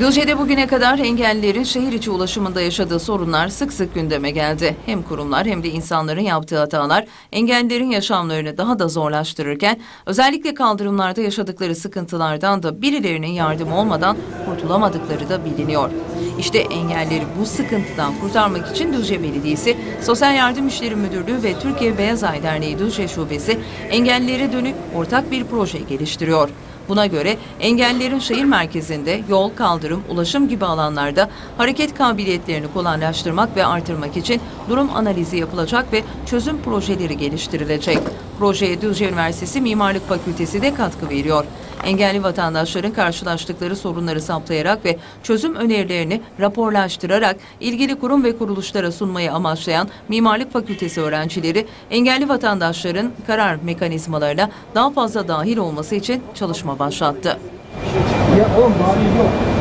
Düzce'de bugüne kadar engellilerin şehir içi ulaşımında yaşadığı sorunlar sık sık gündeme geldi. Hem kurumlar hem de insanların yaptığı hatalar engellilerin yaşamlarını daha da zorlaştırırken özellikle kaldırımlarda yaşadıkları sıkıntılardan da birilerinin yardımı olmadan kurtulamadıkları da biliniyor. İşte engellileri bu sıkıntıdan kurtarmak için Düzce Belediyesi, Sosyal Yardım İşleri Müdürlüğü ve Türkiye Beyaz Ay Derneği Düzce Şubesi engellilere dönük ortak bir proje geliştiriyor. Buna göre engellilerin şehir merkezinde yol, kaldırım, ulaşım gibi alanlarda hareket kabiliyetlerini kolaylaştırmak ve artırmak için durum analizi yapılacak ve çözüm projeleri geliştirilecek. Projeye Düzce Üniversitesi Mimarlık Fakültesi de katkı veriyor. Engelli vatandaşların karşılaştıkları sorunları saptayarak ve çözüm önerilerini raporlaştırarak ilgili kurum ve kuruluşlara sunmayı amaçlayan Mimarlık Fakültesi öğrencileri engelli vatandaşların karar mekanizmalarına daha fazla dahil olması için çalışma başlattı. Ya oğlum iyi yok.